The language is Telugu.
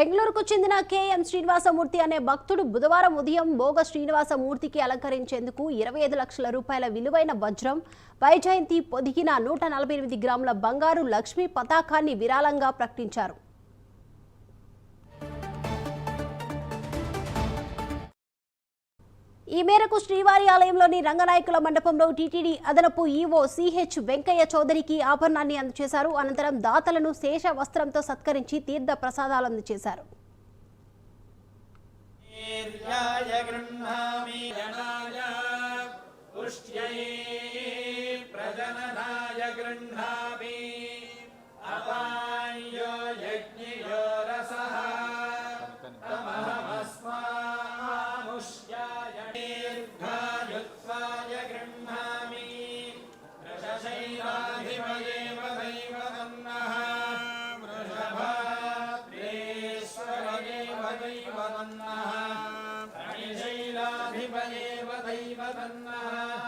బెంగళూరుకు చెందిన కేఎం శ్రీనివాసమూర్తి అనే భక్తుడు బుధవారం ఉదయం భోగ శ్రీనివాసమూర్తికి అలంకరించేందుకు ఇరవై ఐదు లక్షల రూపాయల విలువైన వజ్రం వైజయంతి పొదిగిన నూట నలభై ఎనిమిది గ్రాముల బంగారు లక్ష్మీ పతాకాన్ని విరాళంగా ప్రకటించారు. ఈ మేరకు శ్రీవారి ఆలయంలోని రంగనాయకుల మండపంలో టీటీడీ అదనపు ఈవో సిహెచ్ వెంకయ్య చౌదరికి ఆభరణాన్ని అందజేశారు. అనంతరం దాతలను శేష వస్త్రంతో సత్కరించి తీర్థ ప్రసాదాలు అందజేశారు. అపాయ वृषभाद्रेश्वरयेव दैवतन्नः शैलाधिपयेव दैवतन्नः भगव